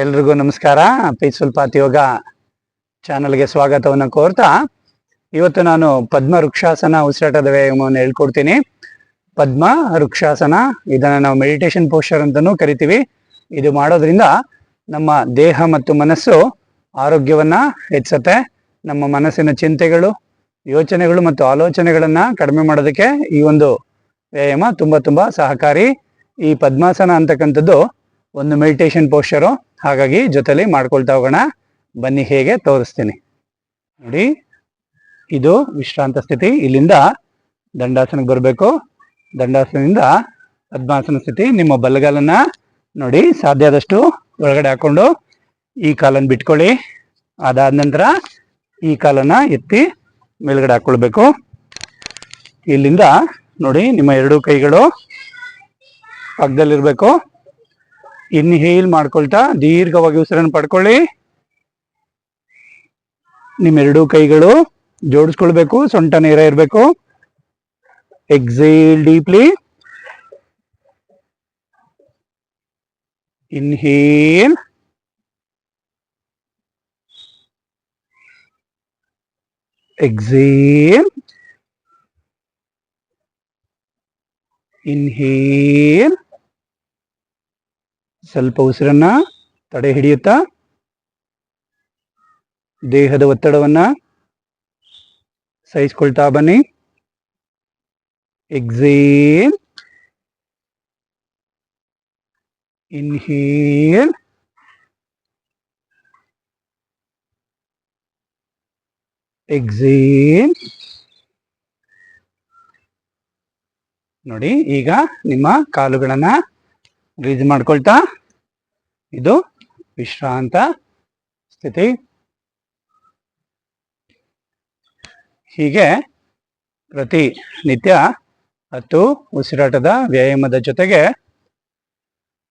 ಎಲ್ರಿಗೂ ನಮಸ್ಕಾರ. ಪೀಸ್ಫುಲ್ ಯೋಗ ಚಾನಲ್ಗೆ ಸ್ವಾಗತವನ್ನು ಕೋರ್ತಾ ಇವತ್ತು ನಾನು ಪದ್ಮ ವೃಕ್ಷಾಸನ ಉಸಿರಾಟದ ವ್ಯಾಯಾಮವನ್ನು ಹೇಳ್ಕೊಡ್ತೀನಿ. ಪದ್ಮ ವೃಕ್ಷಾಸನ, ಇದನ್ನ ನಾವು ಮೆಡಿಟೇಷನ್ ಪೋಸ್ಚರ್ ಅಂತಲೂ ಕರಿತೀವಿ. ಇದು ಮಾಡೋದ್ರಿಂದ ನಮ್ಮ ದೇಹ ಮತ್ತು ಮನಸ್ಸು ಆರೋಗ್ಯವನ್ನ ಹೆಚ್ಚುತ್ತೆ ನಮ್ಮ ಮನಸ್ಸಿನ ಚಿಂತೆಗಳು, ಯೋಚನೆಗಳು ಮತ್ತು ಆಲೋಚನೆಗಳನ್ನ ಕಡಿಮೆ ಮಾಡೋದಕ್ಕೆ ಈ ಒಂದು ವ್ಯಾಯಾಮ ತುಂಬಾ ತುಂಬಾ ಸಹಕಾರಿ. ಈ ಪದ್ಮಾಸನ ಅಂತಕ್ಕಂಥದ್ದು ಒಂದು ಮೆಡಿಟೇಷನ್ ಪೋಸ್ಚರು ಹಾಗಾಗಿ ಜೊತೆಲಿ ಮಾಡ್ಕೊಳ್ತಾ ಹೋಗೋಣ. ಬನ್ನಿ, ಹೇಗೆ ತೋರಿಸ್ತೀನಿ. ನೋಡಿ, ಇದು ವಿಶ್ರಾಂತ ಸ್ಥಿತಿ. ಇಲ್ಲಿಂದ ದಂಡಾಸನಕ್ಕೆ ಬರಬೇಕು. ದಂಡಾಸನದಿಂದ ಪದ್ಮಾಸನ ಸ್ಥಿತಿ. ನಿಮ್ಮ ಬಲಗಾಲನ್ನ ನೋಡಿ, ಸಾಧ್ಯ ಆದಷ್ಟು ಒಳಗಡೆ ಹಾಕೊಂಡು ಈ ಕಾಲನ್ನು ಬಿಟ್ಕೊಳ್ಳಿ. ಅದಾದ ನಂತರ ಈ ಕಾಲನ್ನ ಎತ್ತಿ ಮೇಲ್ಗಡೆ ಹಾಕೊಳ್ಬೇಕು. ಇಲ್ಲಿಂದ ನೋಡಿ, ನಿಮ್ಮ ಎರಡು ಕೈಗಳು ಪಕ್ಕದಲ್ಲಿರ್ಬೇಕು. ಇನ್ಹೇಲ್ ಮಾಡ್ಕೊಳ್ತಾ ದೀರ್ಘವಾಗಿ ಉಸಿರನ್ನು ಪಡ್ಕೊಳ್ಳಿ. ನಿಮ್ಮೆರಡು ಕೈಗಳು ಜೋಡಿಸ್ಕೊಳ್ಬೇಕು, ಸೊಂಟ ನೇರ ಇರಬೇಕು. Exhale deeply inhale exhale inhale ಸ್ವಲ್ಪ ಉಸಿರನ್ನ ತಡೆ ಹಿಡಿಯುತ್ತಾ ದೇಹದ ಒತ್ತಡವನ್ನ ಸಹಿಸ್ಕೊಳ್ತಾ ಬನ್ನಿ. ಎಕ್ಸೇಲ್ ಇನ್ಹೇಲ್ ಎಕ್ಸೇಲ್ ನೋಡಿ, ಈಗ ನಿಮ್ಮ ಕಾಲುಗಳನ್ನ ರೀಜ್ ಮಾಡ್ಕೊಳ್ತಾ ಇದು ವಿಶ್ರಾಂತ ಸ್ಥಿತಿ. ಹೀಗೆ ಪ್ರತಿ ನಿತ್ಯ ಹತ್ತು ಉಸಿರಾಟದ ವ್ಯಾಯಾಮದ ಜೊತೆಗೆ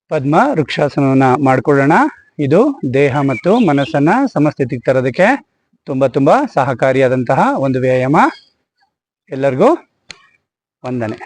ಪದ್ಮ ವೃಕ್ಷಾಸನವನ್ನು ಮಾಡಿಕೊಳ್ಳೋಣ. ಇದು ದೇಹ ಮತ್ತು ಮನಸ್ಸನ್ನ ಸಮಸ್ಥಿತಿಗೆ ತರೋದಕ್ಕೆ ತುಂಬ ತುಂಬ ಸಹಕಾರಿಯಾದಂತಹ ಒಂದು ವ್ಯಾಯಾಮ. ಎಲ್ಲರಿಗೂ ವಂದನೆ.